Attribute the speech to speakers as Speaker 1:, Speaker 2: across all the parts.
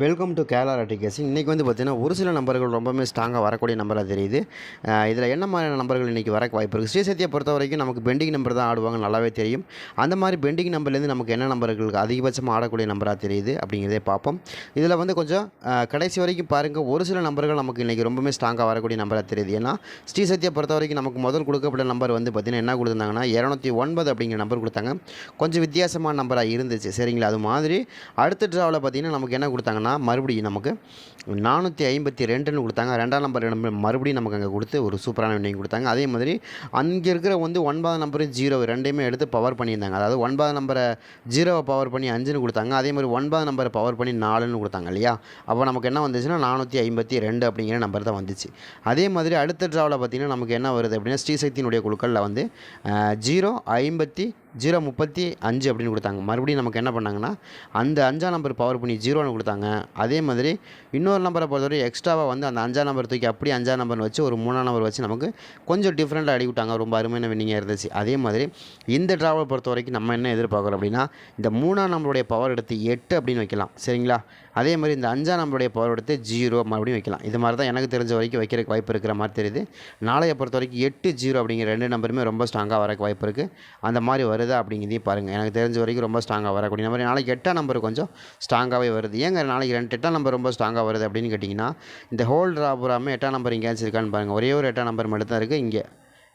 Speaker 1: Welcome to Kerala கேசிங் இன்றைக்கி வந்து பார்த்திங்கன்னா ஒரு சில நம்பர்கள் ரொம்பவுமே ஸ்ட்ராங்காக வரக்கூடிய நம்பராக தெரியுது. இதில் என்ன மாதிரியான நம்பர்கள் இன்றைக்கி வர வாய்ப்பு இருக்குது ஸ்ரீசக்தியை பொறுத்த வரைக்கும் நமக்கு பெண்டிங் நம்பர் தான் ஆடுவாங்க நல்லாவே தெரியும். அந்த மாதிரி பெண்டிங் நம்பர்லேருந்து நமக்கு என்ன நம்பர்களுக்கு அதிகபட்சமாக ஆடக்கூடிய நம்பராக தெரியுது அப்படிங்கிறதே பார்ப்போம். இதில் வந்து கொஞ்சம் கடைசி வரைக்கும் பாருங்கள் ஒரு சில நம்பர்கள் நமக்கு இன்றைக்கி ரொம்பவுமே ஸ்ட்ராங்காக வரக்கூடிய நம்பராக தெரியுது. ஏன்னா ஸ்ரீசக்தியை பொறுத்த வரைக்கும் நமக்கு முதல் கொடுக்கப்பட்ட நம்பர் வந்து பார்த்திங்கன்னா என்ன கொடுத்துருந்தாங்கன்னா இரநூத்தி ஒன்பது அப்படிங்கிற நம்பர் கொடுத்தாங்க. கொஞ்சம் வித்தியாசமான நம்பராக இருந்துச்சு. சரிங்களா? அது மாதிரி அடுத்த ட்ராவில் பார்த்திங்கன்னா நமக்கு என்ன கொடுத்தாங்க கொடுத்தாங்கன்னா மறுபடியும் நமக்கு நானூற்றி ஐம்பத்தி ரெண்டுன்னு கொடுத்தாங்க. ரெண்டாம் நம்பர் மறுபடியும் நமக்கு அங்கே கொடுத்து ஒரு சூப்பரான வின்னிங் கொடுத்தாங்க. அதே மாதிரி அங்கே இருக்கிற வந்து ஒன்பதாம் நம்பரும் ஜீரோ ரெண்டையுமே எடுத்து பவர் பண்ணியிருந்தாங்க. அதாவது ஒன்பதாம் நம்பரை ஜீரோவை பவர் பண்ணி அஞ்சுன்னு கொடுத்தாங்க. அதே மாதிரி ஒன்பதாம் நம்பரை பவர் பண்ணி நாலுன்னு கொடுத்தாங்க இல்லையா? அப்போ நமக்கு என்ன வந்துச்சுன்னா நானூற்றி ஐம்பத்தி ரெண்டு அப்படிங்கிற நம்பர் தான் வந்துச்சு. அதே மாதிரி அடுத்த ட்ராவில் பார்த்திங்கன்னா நமக்கு என்ன வருது அப்படின்னா ஸ்ரீசக்தியினுடைய குழுக்களில் வந்து ஜீரோ ஐம்பத்தி ஜீரோ முப்பத்தி அஞ்சு அப்படின்னு கொடுத்தாங்க. மறுபடியும் நமக்கு என்ன பண்ணாங்கன்னா அந்த அஞ்சாம் நம்பர் பவர் பண்ணி ஜீரோன்னு கொடுத்தாங்க. அதே மாதிரி இன்னொரு நம்பரை பொறுத்தவரை எக்ஸ்ட்ராவாக வந்து அந்த அஞ்சாம் நம்பர் தூக்கி அப்படியே அஞ்சாம் நம்பர் வச்சு ஒரு மூணாம் நம்பர் வச்சு நமக்கு கொஞ்சம் டிஃப்ரெண்ட்டாக அடி விட்டாங்க. ரொம்ப அருமையான வின்னிங்காக இருந்துச்சு. அதே மாதிரி இந்த ட்ராவலை பொறுத்த வரைக்கும் நம்ம என்ன எதிர்பார்க்குறோம் அப்படின்னா இந்த மூணாம் நம்பருடைய பவர் எடுத்து எட்டு அப்படின்னு வைக்கலாம். சரிங்களா? அதே மாதிரி இந்த அஞ்சாம் நம்பருடைய பவர் எடுத்து ஜீரோ மறுபடியும் வைக்கலாம். இது மாதிரி தான் எனக்கு தெரிஞ்ச வரைக்கும் வைக்கிறதுக்கு வாய்ப்பு இருக்கிற மாதிரி தெரியுது. நாளைய பொறுத்த வரைக்கும் எட்டு ஜீரோ அப்படிங்கிற ரெண்டு நம்பருமே ரொம்ப ஸ்ட்ராங்காக வரக்கு வாய்ப்பு இருக்குது அந்த மாதிரி வருதா அப்படிங்கிறதையும் பாருங்கள் எனக்கு தெரிஞ்ச வரைக்கும் ரொம்ப ஸ்ட்ராங்காக வரக்கூடிய நம்பர் நாளைக்கு எட்டாம் நம்பர் கொஞ்சம் ஸ்ட்ராங்காகவே வருது. ஏங்க நாளைக்கு ரெண்டு எட்டாம் நம்பர் ரொம்ப ஸ்ட்ராங்காக வருது அப்படின்னு கேட்டிங்கன்னா இந்த ஹோல் ட்ராபுராமல் எட்டாம் நம்பர் எங்கேயாச்சும் இருக்கான்னு பாருங்கள் ஒரே ஒரு எட்டாம் நம்பர் மட்டும் தான் இருக்குது இங்கே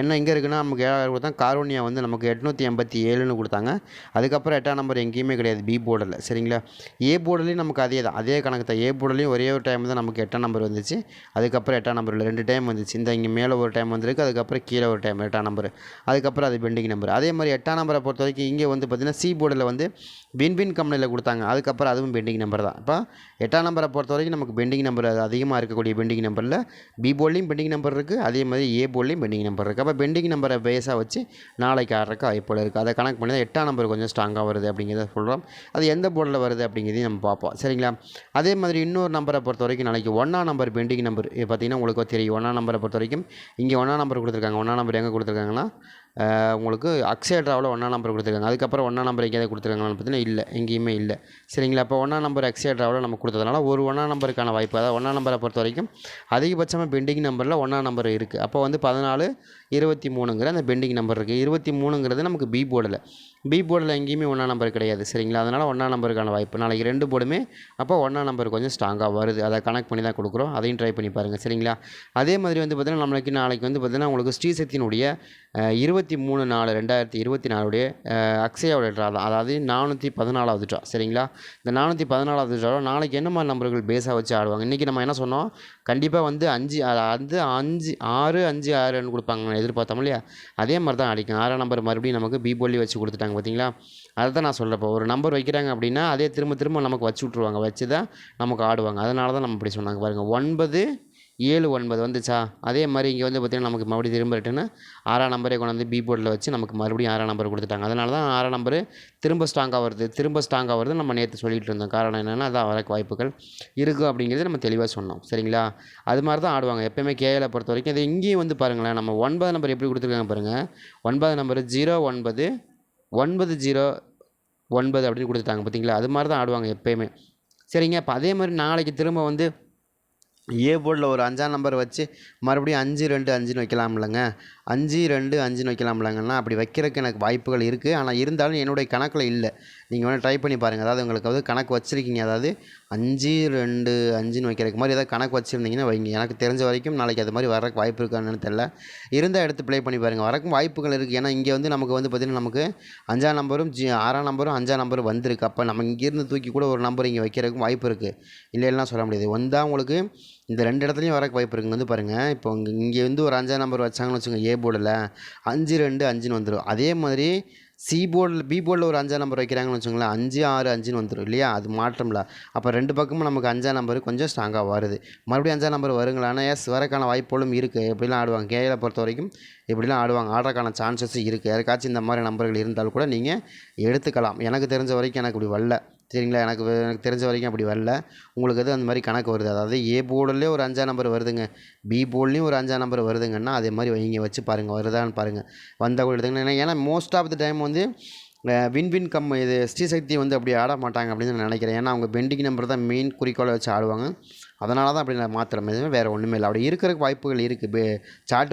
Speaker 1: என்ன எங்கே இருக்குன்னா நமக்கு ஏழாயிரம் கொடுத்தா காரோனியா வந்து நமக்கு எட்நூற்றி எண்பத்தி ஏழுன்னு கொடுத்தாங்க. அதுக்கப்புறம் எட்டாம் நம்பர் எங்கேயுமே கிடையாது பி போர்டில் சரிங்களா? ஏ போர்டுலேயும் நமக்கு அதே தான். அதே கணக்கு தான். ஏ போர்டுலேயும் ஒரே ஒரு டைம் தான் நமக்கு எட்டாம் நம்பர் வந்துச்சு. அதுக்கப்புறம் எட்டாம் நம்பர் இல்லை ரெண்டு டைம் வந்துச்சு. இந்த இங்கே மேலே ஒரு டைம் வந்திருக்கு அதுக்கப்புறம் கீழே ஒரு டைம் எட்டாம் நம்பர். அதுக்கப்புறம் அது பெண்டிங் நம்பர் அதே மாதிரி எட்டாம் நம்பரை பொறுத்த வரைக்கும் இங்கே வந்து பார்த்திங்கன்னா சி போர்டில் வந்து பின்பின் கம்பெனியில் கொடுத்தாங்க. அதுக்கப்புறம் அதுவும் பெண்டிங் நம்பர் தான். இப்போ எட்டாம் நம்பரை பொறுத்த வரைக்கும் நமக்கு பெண்டிங் நம்பர் அதிகமாக இருக்கக்கூடிய பெண்டிங் நம்பரில் பி போர்ட்லேயும் பெண்டிங் நம்பர் இருக்குது அதே மாதிரி ஏ போர்ட்லேயும் பெண்டிங் நம்பர் இருக்குது அப்போ பெண்டிங் நம்பரை பேஸாக வச்சு நாளைக்கு ஆடுறக்கு வாய்ப்புகள் இருக்குது அதை கணக்கு பண்ணி தான் எட்டாம் நம்பர் கொஞ்சம் ஸ்ட்ராங்காக வருது அப்படிங்கிறத சொல்கிறோம் அது எந்த போர்டில் வருது அப்படிங்கிறதையும் நம்ம பார்ப்போம். சரிங்களா? அதே மாதிரி இன்னொரு நம்பரை பொறுத்த வரைக்கும் நாளைக்கு ஒன்றாம் நம்பர் பெண்டிங் நம்பர் பார்த்திங்கன்னா பார்த்தீங்கன்னா உங்களுக்கு தெரியும். ஒன்றாம் நம்பரை பொறுத்த வரைக்கும் இங்கே ஒன்றாம் நம்பர் கொடுத்துருக்காங்க. ஒன்றாம் நம்பர் எங்கே கொடுத்துருக்காங்கன்னா உங்களுக்கு அக்ஷய ட்ராவலில் ஒன்றாம் நம்பர் கொடுத்துருக்காங்க. அதுக்கப்புறம் ஒன்றாம் நம்பர் எங்கேயாவது கொடுத்துருக்காங்களான்னு பார்த்தீங்கன்னா இல்லை. எங்கேயுமே இல்லை. சரிங்களா? அப்போ ஒன்றாம் நம்பர் அக்ஷய ட்ராவலில் நம்ம கொடுத்ததுனால ஒரு ஒன்றாம் நம்பருக்கான வாய்ப்பு. அதாவது ஒன்றாம் நம்பரை பொறுத்த வரைக்கும் அதிகபட்சமாக பெண்டிங் நம்பரில் ஒன்றாம் நம்பர் இருக்குது அப்போ வந்து பதினாலு இருபத்தி மூணுங்கிற அந்த பெண்டிங் நம்பர் இருக்குது இருபத்தி மூணுங்கிறது நமக்கு பி போர்டில் பி போர்டில் எங்கேயுமே ஒன்றா நம்பர் கிடையாது சரிங்களா? அதனால் ஒன்றா நம்பருக்கான வாய்ப்பு. நாளைக்கு ரெண்டு போர்டுமே அப்போ ஒன்றா நம்பர் கொஞ்சம் ஸ்ட்ராங்காக வருது. அதை கனெக்ட் பண்ணி தான் கொடுக்குறோம். அதையும் ட்ரை பண்ணி பாருங்கள் சரிங்களா? அதே மாதிரி வந்து பார்த்திங்கன்னா நம்மளுக்கு நாளைக்கு வந்து பார்த்திங்கன்னா உங்களுக்கு ஸ்ரீசக்தியினுடைய இருபத்தி மூணு நாலு ரெண்டாயிரத்தி இருபத்தி நாலுடைய அக்ஷயாவோட ட்ரா தான். அதாவது நானூற்றி பதினாலாவது ட்ரா சரிங்களா? இந்த நானூற்றி பதினாலாவது ட்ராவில் நாளைக்கு என்ன மாதிரி நம்பர்கள் பேஸாக வச்சு ஆடுவாங்க? இன்றைக்கி நம்ம என்ன சொன்னோம்? கண்டிப்பாக வந்து அஞ்சு அ- வந்து அஞ்சு ஆறு அஞ்சு ஆறுன்னு கொடுப்பாங்க எதிர்பார்த்தோம் இல்லையா? அதே மாதிரி தான் அடிக்கும் ஆறாம் நம்பர் மறுபடியும் நமக்கு பி போலி வச்சு கொடுத்துட்டாங்க பார்த்தீங்களா? அதை தான் நான் சொல்கிறப்போ ஒரு நம்பர் வைக்கிறாங்க அப்படின்னா அதே திரும்ப திரும்ப நமக்கு வச்சு விட்ருவாங்க வச்சு தான் நமக்கு ஆடுவாங்க. அதனால தான் நம்ம இப்படி சொன்னாங்க. பாருங்கள் ஒன்பது ஏழு ஒன்பது வந்துச்சா? அதே மாதிரி இங்கே வந்து பார்த்திங்கன்னா நமக்கு மறுபடியும் திரும்ப ரிட்டர்னு ஆறாம் நம்பரே கொண்டு வந்து பி போர்டில் வச்சு நமக்கு மறுபடியும் ஆறாம் நம்பர் கொடுத்துட்டாங்க. அதனால தான் ஆறாம் நம்பர் திரும்ப ஸ்ட்ராங்காக வருது. திரும்ப ஸ்ட்ராங்காக வருது நம்ம நேற்று சொல்லிகிட்டு இருந்தோம். காரணம் என்னென்னா அதான் வரக்கு வாய்ப்புகள் இருக்குது அப்படிங்கிறது நம்ம தெளிவாக சொன்னோம். சரிங்களா? அது மாதிரி தான் ஆடுவாங்க. எப்போயுமே கேஎலை பொறுத்த வரைக்கும். இது இங்கேயும் வந்து பாருங்களேன். நம்ம ஒன்பது நம்பர் எப்படி கொடுத்துருக்காங்க பாருங்கள் ஒன்பது நம்பர் ஜீரோ ஒன்பது ஒன்பது ஜீரோ ஒன்பது அப்படின்னு கொடுத்துட்டாங்க. பார்த்தீங்களா? அது மாதிரி தான் ஆடுவாங்க எப்போயுமே. சரிங்க. இப்போ அதே மாதிரி நாளைக்கு திரும்ப வந்து ஏ போர்டில் ஒரு அஞ்சாம் நம்பர் வச்சு மறுபடியும் அஞ்சு ரெண்டு அஞ்சுன்னு வைக்கலாம்லங்க. அஞ்சு ரெண்டு அஞ்சுன்னு வைக்கலாம்லங்கன்னா அப்படி வைக்கிறதுக்கு எனக்கு வாய்ப்புகள் இருக்குது ஆனால் இருந்தாலும் என்னுடைய கணக்கில் இல்லை. நீங்கள் வேணால் ட்ரை பண்ணி பாருங்கள் அதாவது உங்களுக்கு வந்து கணக்கு வச்சுருக்கீங்க. அதாவது அஞ்சு ரெண்டு அஞ்சுன்னு வைக்கிறதுக்கு மாதிரி ஏதாவது கணக்கு வச்சுருந்தீங்கன்னா வைங்க. எனக்கு தெரிஞ்ச வரைக்கும் நாளைக்கு அது மாதிரி வரக்கு வாய்ப்பு இருக்கான்னு தெரில இருந்தால் எடுத்து ப்ளே பண்ணி பாருங்கள் வரக்கும் வாய்ப்புகள் இருக்குது ஏன்னா இங்கே வந்து நமக்கு வந்து பார்த்திங்கன்னா நமக்கு அஞ்சாம் நம்பரும் ஜி ஆறாம் நம்பரும் அஞ்சாம் நம்பரும் வந்திருக்கு. அப்போ நம்ம இங்கேருந்து தூக்கி கூட ஒரு நம்பர் இங்கே வைக்கிறதுக்கும் வாய்ப்பு இருக்குது இல்லைலாம் சொல்ல முடியாது. வந்தால் உங்களுக்கு இந்த ரெண்டு இடத்துலையும் வரக்கு வாய்ப்பு இருக்குங்க. வந்து பாருங்கள் இப்போ இங்கே இங்கே வந்து ஒரு அஞ்சாம் நம்பர் வச்சாங்கன்னு வச்சுக்கோங்க. ஏ போர்டில் அஞ்சு ரெண்டு அஞ்சுன்னு வந்துடும் அதே மாதிரி சி போர்டில் பி போர்டில் ஒரு அஞ்சாம் நம்பர் வைக்கிறாங்கன்னு வச்சுக்கோங்களேன். அஞ்சு ஆறு அஞ்சுன்னு வந்துடும் இல்லையா? அது மாற்றம்ல. அப்போ ரெண்டு பக்கமும் நமக்கு அஞ்சாம் நம்பர் கொஞ்சம் ஸ்ட்ராங்காக வருது. மறுபடியும் அஞ்சாம் நம்பர் வருங்களா? எஸ் வரக்கான வாய்ப்புகளும் இருக்குது எப்படிலாம் ஆடுவாங்க? கேஏல பொறுத்த வரைக்கும் இப்படிலாம் ஆடுவாங்க? ஆடுறதுக்கான சான்சஸ் இருக்குது யாருக்காச்சும் இந்த மாதிரி நம்பர்கள் இருந்தால் கூட நீங்கள் எடுத்துக்கலாம். எனக்கு தெரிஞ்ச வரைக்கும் எனக்கு இப்படி வரல. சரிங்களா? எனக்கு எனக்கு தெரிஞ்ச வரைக்கும் அப்படி வரல. உங்களுக்கு எது அந்த மாதிரி கணக்கு வருது? அதாவது ஏ போர்டுலேயே ஒரு அஞ்சா நம்பர் வருதுங்க. பி போர்ட்லேயும் ஒரு அஞ்சா நம்பர் வருதுங்கன்னா அதே மாதிரி வைங்க வச்சு பாருங்கள் வருதான்னு பாருங்கள் வந்தால் கூட எடுத்துங்க ஏன்னா ஏன்னா மோஸ்ட் ஆஃப் த டைம் வந்து வின் வின் கம் இது ஸ்ரீசக்தி வந்து அப்படி ஆட மாட்டாங்க அப்படின்னு நான் நினைக்கிறேன். ஏன்னா அவங்க பெண்டிங் நம்பர் தான் மெயின் குறிக்கோளை வச்சு ஆடுவாங்க. அதனால தான் அப்படி நான் மாற்றுறேன் எதுவுமே வேறு ஒன்றுமே இல்லை. அப்படி இருக்கிறக்கு வாய்ப்புகள் இருக்குது பே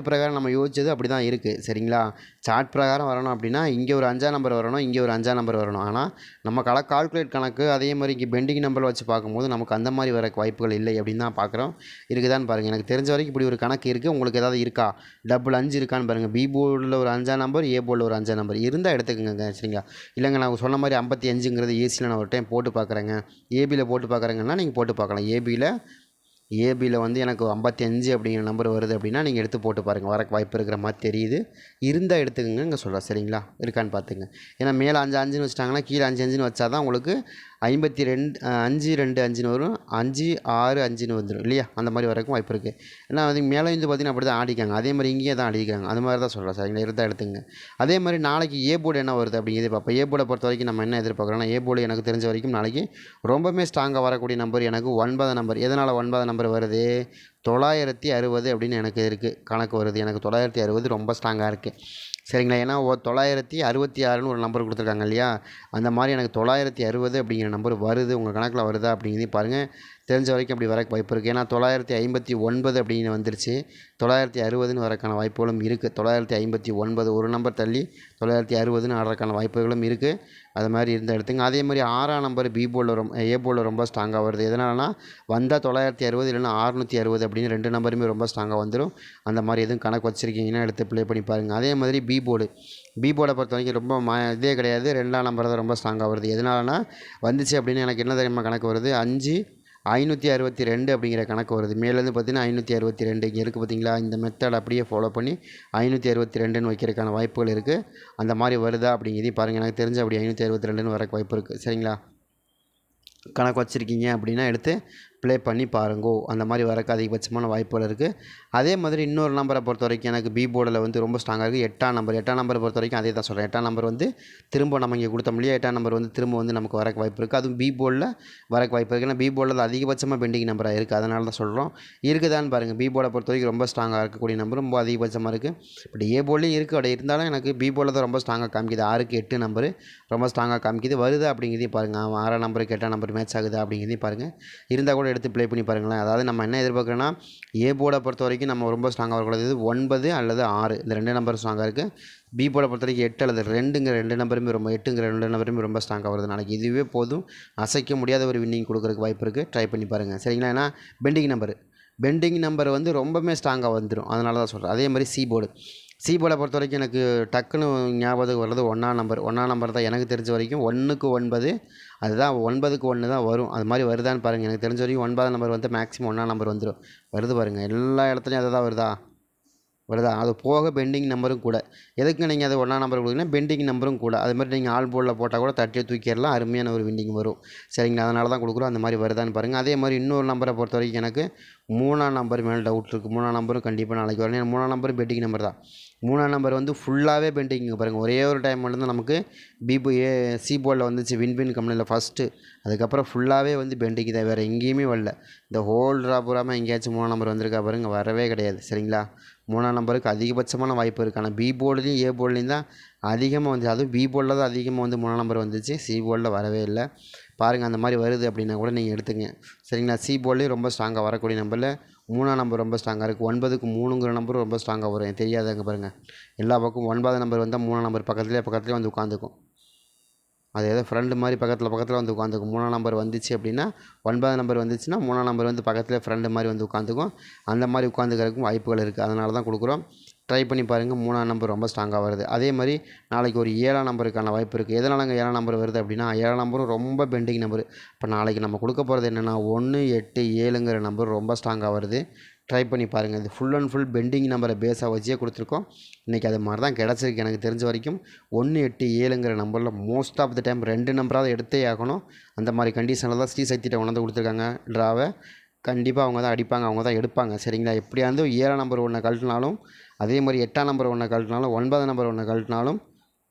Speaker 1: பிரகாரம் நம்ம யோசிச்சது அப்படி தான் இருக்குது சரிங்களா? சார்ட் பிரகாரம் வரணும் அப்படின்னா இங்கே ஒரு அஞ்சாம் நம்பர் வரணும் இங்கே ஒரு அஞ்சாம் நம்பர் வரணும். ஆனால் நம்ம கல கால்குலேட் கணக்கு அதே மாதிரி இங்கே பெண்டிங் நம்பர் வச்சு பார்க்கும்போது நமக்கு அந்த மாதிரி வர வாய்ப்புகள் இல்லை அப்படின்னு தான் பார்க்குறோம். இருக்குதான்னு பாருங்கள் எனக்கு தெரிஞ்ச வரைக்கும் இப்படி ஒரு கணக்கு இருக்குது உங்களுக்கு ஏதாவது இருக்கா? டபுள் அஞ்சு இருக்கான்னு பாருங்கள் பி போர்டில் ஒரு அஞ்சாம் நம்பர் ஏ போர்டில் ஒரு அஞ்சாம் நம்பர் இருந்தால் எடுத்துக்கோங்க சரிங்களா? இல்லைங்க நான் சொன்ன மாதிரி ஐம்பத்தி அஞ்சுங்கிறது ஏசியில் நான் ஒரு டைம் போட்டு பார்க்குறேங்க. ஏபியில் போட்டு பார்க்குறேங்கன்னா நீங்கள் போட்டு பார்க்கலாம். ஏபியில் ஏபியில் வந்து எனக்கு ஐம்பத்தி அஞ்சு அப்படிங்கிற நம்பர் வருது அப்படின்னா நீங்கள் எடுத்து போட்டு பாருங்கள் வரக்கு வாய்ப்பு இருக்கிற மாதிரி தெரியுது. இருந்தால் எடுத்துக்கோங்க இங்கே சொல்கிறேன் சரிங்களா? இருக்கான்னு பார்த்துங்க. ஏன்னா மேலே அஞ்சு அஞ்சுன்னு வச்சிட்டாங்கன்னா கீழே அஞ்சு அஞ்சுன்னு வச்சா தான் உங்களுக்கு ஐம்பத்தி ரெண்டு அஞ்சு ரெண்டு அஞ்சுன்னு வரும். அஞ்சு ஆறு அஞ்சுன்னு வந்துடும் இல்லையா? அந்த மாதிரி வரக்கும் வாய்ப்பு இருக்குது ஏன்னா அது மேலே வந்து பார்த்திங்கன்னா அப்படி தான் ஆடிக்காங்க அதே மாதிரி இங்கேயே தான் ஆடிக்காங்க அது மாதிரி தான் சொல்கிறேன் சரிங்களா இருந்தால் எடுத்துங்க. அதே மாதிரி நாளைக்கு ஏ போர்டு என்ன வருது அப்படிங்கிறது பார்ப்போம். ஏ போர்டை பொறுத்த வரைக்கும் நம்ம என்ன எதிர்பார்க்குறோம்னா ஏ போர்டு எனக்கு தெரிஞ்ச வரைக்கும் நாளைக்கு ரொம்பவுமே ஸ்ட்ராங்காக வரக்கூடிய நம்பர் எனக்கு ஒன்பது நம்பர் எதனால் ஒன்பது நம்பர் வருது? தொள்ளாயிரத்தி அறுபது அப்படின்னு எனக்கு இருக்குது கணக்கு வருது. எனக்கு தொள்ளாயிரத்தி அறுபது ரொம்ப ஸ்ட்ராங்காக இருக்குது சரிங்களா? ஏன்னா ஓ தொள்ளாயிரத்தி அறுபத்தி ஆறுன்னு ஒரு நம்பர் கொடுத்துருக்காங்க இல்லையா? அந்த மாதிரி எனக்கு தொள்ளாயிரத்தி அறுபது அப்படிங்கிற நம்பர் வருது. உங்கள் கணக்கில் வருதா அப்படிங்கிறதையும் பாருங்கள் தெரிஞ்ச வரைக்கும் அப்படி வரக்கு வாய்ப்பு இருக்குது ஏன்னா தொள்ளாயிரத்தி ஐம்பத்தி ஒன்பது அப்படின்னு வந்துருச்சு. தொள்ளாயிரத்தி அறுபதுன்னு வரக்கான வாய்ப்புகளும் இருக்குது தொள்ளாயிரத்தி ஐம்பத்தி ஒன்பது ஒரு நம்பர் தள்ளி தொள்ளாயிரத்தி அறுபதுன்னு ஆடுறதுக்கான வாய்ப்புகளும் இருக்குது அது மாதிரி இருந்த எடுத்துங்க அதே மாதிரி ஆறாம் நம்பர் பி போலில் ரொம்ப ஏ போலில் ரொம்ப ஸ்ட்ராங்காக வருது. எதனாலனா வந்தால் தொள்ளாயிரத்தி அறுபது இல்லைன்னா அறுநூற்றி அறுபது அப்படின்னு ரெண்டு நம்பருமே ரொம்ப ஸ்ட்ராங்காக வந்துடும் அந்த மாதிரி எதுவும் கணக்கு வச்சுருக்கீங்கன்னா எடுத்து ப்ளே பண்ணி பாருங்கள் அதே மாதிரி பி போர்டு பி போர்டை பொறுத்த வரைக்கும் ரொம்ப ம இதே கிடையாது. ரெண்டாம் நம்பர் தான் ரொம்ப ஸ்ட்ராங்காக வருது. எதனாலனா வந்துச்சு அப்படின்னு எனக்கு என்ன தெரியுமா கணக்கு வருது? அஞ்சு ஐநூற்றி அறுபத்தி ரெண்டு அப்படிங்கிற கணக்கு வருது. மேலேருந்து பார்த்தீங்கன்னா ஐநூற்றி அறுபத்தி ரெண்டு இங்கே இருக்குது பார்த்தீங்களா? இந்த மெத்தட் அப்படியே ஃபாலோ பண்ணி ஐநூற்றி அறுபத்தி ரெண்டுன்னு வைக்கிறதுக்கான வாய்ப்புகள் இருக்குது அந்த மாதிரி வருதா அப்படிங்கிறதையும் பாருங்கள் எனக்கு தெரிஞ்ச அப்படி ஐநூற்றி அறுபத்தி ரெண்டுன்னு வரக்கு வாய்ப்பு இருக்குது சரிங்களா? கணக்கு வச்சுருக்கீங்க அப்படின்னா எடுத்து ப்ளே பண்ணி பாருங்கோ. அந்த மாதிரி வரக்கு அதிகபட்சமான வாய்ப்புகள் இருக்குது அதே மாதிரி இன்னொரு நம்பரை பொறுத்த வரைக்கும் எனக்கு பி போர்டில் வந்து ரொம்ப ஸ்ட்ராங்காக இருக்குது எட்டாம் நம்பர் எட்டாம் நம்பரை பொறுத்த வரைக்கும் அதே தான் சொல்கிறேன் எட்டாம் நம்பர் வந்து திரும்ப நம்ம இங்கே கொடுத்தோம் இல்லையா எட்டாம் நம்பர் வந்து திரும்ப வந்து நமக்கு வரக்கு வாய்ப்பு இருக்குது அதுவும் பி போர்டில் வரக்கு வாய்ப்பு இருக்குது ஏன்னா பி போர்டில் அதிகபட்சமாக பெண்டிங் நம்பராக இருக்குது அதனால தான் சொல்கிறோம் இருக்குதான்னு பாருங்கள் பி போர்டை பொறுத்த வரைக்கும் ரொம்ப ஸ்ட்ராங்காக இருக்கக்கூடிய நம்பர் ரொம்ப அதிகபட்சமாக இருக்குது பட் ஏ போர்ட்லேயும் இருக்குது அப்படி இருந்தாலும் எனக்கு பி போர்டில் தான் ரொம்ப ஸ்ட்ராங்காக காமிக்குது. ஆறுக்கு எட்டு நம்பரு ரொம்ப ஸ்ட்ராங்காக காமிக்குது. வருது அப்படிங்கிறதையும் பாருங்கள் ஆறாம் நம்பருக்கு எட்டாம் நம்பர் மேட்ச் ஆகுது அப்படிங்கிறதையும் பாருங்கள் இருந்தால் கூட எடுத்து ப்ளே பண்ணி பாருங்களேன். அதாவது நம்ம என்ன எதிர்பார்க்குறோன்னா ஏ போர்டை பொறுத்த வரைக்கும் நம்ம ரொம்ப ஸ்ட்ராங்காக வரக்கூடாது. ஒன்பது அல்லது ஆறு. இந்த ரெண்டு நம்பர் ஸ்ட்ராங்காக இருக்குது பி போர்டை பொறுத்த வரைக்கும் எட்டு அல்லது ரெண்டுங்கிற ரெண்டு நம்பருமே ரொம்ப எட்டுங்கிற ரெண்டு நம்பருமே ரொம்ப ஸ்ட்ராங்காக வருது நாளைக்கு. இதுவே போதும். அசைக்க முடியாத ஒரு வின்னிங் கொடுக்குறதுக்கு வாய்ப்பு இருக்குது ட்ரை பண்ணி பாருங்கள் சரிங்களா? ஏன்னா பெண்டிங் நம்பர் பெண்டிங் நம்பர் வந்து ரொம்பவுமே ஸ்ட்ராங்காக வந்துடும் அதனால தான் சொல்கிறேன் அதே மாதிரி சி போர்டு சி போர்டை பொறுத்த வரைக்கும் எனக்கு டக்குன்னு ஞாபகத்துக்கு வர்றது ஒன்றாம் நம்பர் ஒன்றாம் நம்பர் தான் எனக்கு தெரிஞ்ச வரைக்கும் ஒன்றுக்கு ஒன்பது அதுதான் ஒன்பதுக்கு ஒன்று தான் வரும். அது மாதிரி வருதான்னு பாருங்கள் எனக்கு தெரிஞ்ச வரைக்கும் ஒன்பதாம் நம்பர் வந்து மேக்ஸிமம் ஒன்றாம் நம்பர் வந்துடும் வருது பாருங்கள் எல்லா இடத்துலையும் அதை தான் வருதா? வருதா? அது போக பெண்டிங் நம்பரும் கூட. எதுக்கு நீங்கள் அது ஒன்றாம் நம்பர் கொடுக்குறீங்கன்னா பெண்டிங் நம்பரும் கூட. அது மாதிரி நீங்கள் ஆல் போர்டில் போட்டால் கூட தட்டியை தூக்கிடலாம். அருமையான ஒரு விண்டிங் வரும். சரிங்களா? அதனால தான் கொடுக்குறோம். அந்த மாதிரி வருதான்னு பாருங்கள் அதே மாதிரி இன்னொரு நம்பரை பொறுத்த வரைக்கும் எனக்கு மூணாம் நம்பர் மேலே டவுட் இருக்குது மூணாம் நம்பரும் கண்டிப்பாக நாளைக்கு வரணும் மூணாம் நம்பரும் பெண்டிங் நம்பர் தான். மூணாம் நம்பர் வந்து ஃபுல்லாகவே பெயிண்டிங் பாருங்கள் ஒரே ஒரு டைம் மட்டும்தான் நமக்கு பிபு ஏ சி போர்டில் வந்துச்சு வின்வின் கம்பெனியில் ஃபஸ்ட்டு அதுக்கப்புறம் ஃபுல்லாகவே வந்து பெயிண்டிங் தான் வேறு எங்கேயுமே வரல. இந்த ஹோல் ட்ரா பூராமல் எங்கேயாச்சும் மூணாம் நம்பர் வந்திருக்கா பாருங்க. வரவே கிடையாது. சரிங்களா? மூணாம் நம்பருக்கு அதிகபட்சமான வாய்ப்பு இருக்குது ஆனால் பி போர்டுலேயும் ஏ போர்டுலேயும் தான் அதிகமாக வந்து அதுவும் பி போர்டில் தான் அதிகமாக வந்து மூணாம் நம்பர் வந்துச்சு. சி போர்டில் வரவே இல்லை. பாருங்கள் அந்த மாதிரி வருது அப்படின்னா கூட நீங்கள் எடுத்துங்க. சரிங்களா? சி போர்ட்லேயும் ரொம்ப ஸ்ட்ராங்காக வரக்கூடிய நம்பரில் மூணாம் நம்பர் ரொம்ப ஸ்ட்ராங்காக இருக்குது ஒன்பதுக்கு மூணுங்கிற நம்பரும் ரொம்ப ஸ்ட்ராங்காக வரும். தெரியாதவங்க பாருங்கள் எல்லா பக்கம் ஒன்பதாம் நம்பர் வந்தால் மூணாம் நம்பர் பக்கத்துலேயே பக்கத்துலேயே வந்து உட்காந்துக்கும். அது ஏதோ ஃப்ரெண்டு மாதிரி பக்கத்தில் பக்கத்தில் வந்து உட்காந்துக்கும். மூணாம் நம்பர் வந்துச்சு அப்படின்னா ஒன்பதாம் நம்பர் வந்துச்சுன்னா மூணாம் நம்பர் வந்து பக்கத்தில் ஃப்ரெண்டு மாதிரி வந்து உட்காந்துக்கும். அந்த மாதிரி உட்காந்துக்கிறதுக்கும் வாய்ப்புகள் இருக்குது அதனால தான் கொடுக்குறோம். ட்ரை பண்ணி பாருங்கள் மூணாம் நம்பர் ரொம்ப ஸ்ட்ராங்காக வருது. அதே மாதிரி நாளைக்கு ஒரு ஏழாம் நம்பருக்கான வாய்ப்பு இருக்குது எதனாலங்க ஏழாம் நம்பர் வருது அப்படின்னா ஏழாம் நம்பரும் ரொம்ப பெண்டிங் நம்பர் இப்போ நாளைக்கு நம்ம கொடுக்க போகிறது என்னென்னா ஒன்று எட்டு ஏழுங்கிற நம்பர் ரொம்ப ஸ்ட்ராங்காக வருது. ட்ரை பண்ணி பாருங்கள் இது ஃபுல் அண்ட் ஃபுல் பெண்டிங் நம்பரை பேஸாக வச்சே கொடுத்துருக்கோம். இன்றைக்கி அது மாதிரி தான் கிடச்சிருக்கு. எனக்கு தெரிஞ்ச வரைக்கும் ஒன்று எட்டு ஏழுங்கிற நம்பரில் மோஸ்ட் ஆஃப் த டைம் ரெண்டு நம்பராவது எடுத்தே ஆகணும். அந்த மாதிரி கண்டிஷனில் தான் ஸ்ரீ சக்திகிட்ட உணர்ந்து கொடுத்துருக்காங்க. ட்ராவை கண்டிப்பாக அவங்க தான் அடிப்பாங்க அவங்க தான் எடுப்பாங்க. சரிங்களா? எப்படியா இருந்தும் ஏழாம் நம்பர் ஒன்றை கழட்டினாலும் அதே மாதிரி எட்டாம் நம்பர் ஒன்றை கழட்டினாலும் ஒன்பதாம் நம்பர் ஒன்றை கழட்டினாலும்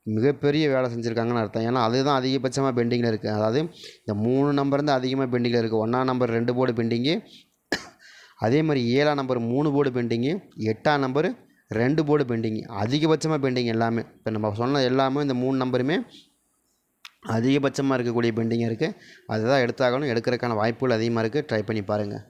Speaker 1: மிகப்பெரிய வேலை செஞ்சுருக்காங்கன்னு அர்த்தம். ஏன்னா அதுதான் அதிகபட்சமாக பெண்டிங்கில் இருக்குது அதாவது இந்த மூணு நம்பர் தான் அதிகமாக பெண்டிங்கில் இருக்குது ஒன்றாம் நம்பர் ரெண்டு போர்டு பெண்டிங்கு அதே மாதிரி ஏழாம் நம்பர் மூணு போர்டு பெண்டிங்கு எட்டாம் நம்பர் ரெண்டு போர்டு பெண்டிங்கு அதிகபட்சமாக பெண்டிங் எல்லாமே. இப்போ நம்ம சொன்ன எல்லாமே இந்த மூணு நம்பருமே அதிகபட்சமாக இருக்கக்கூடிய பெண்டிங் இருக்குது அதுதான் எடுத்தாகணும் எடுக்கிறதுக்கான வாய்ப்புகள் அதிகமாக இருக்குது ட்ரை பண்ணி பாருங்கள்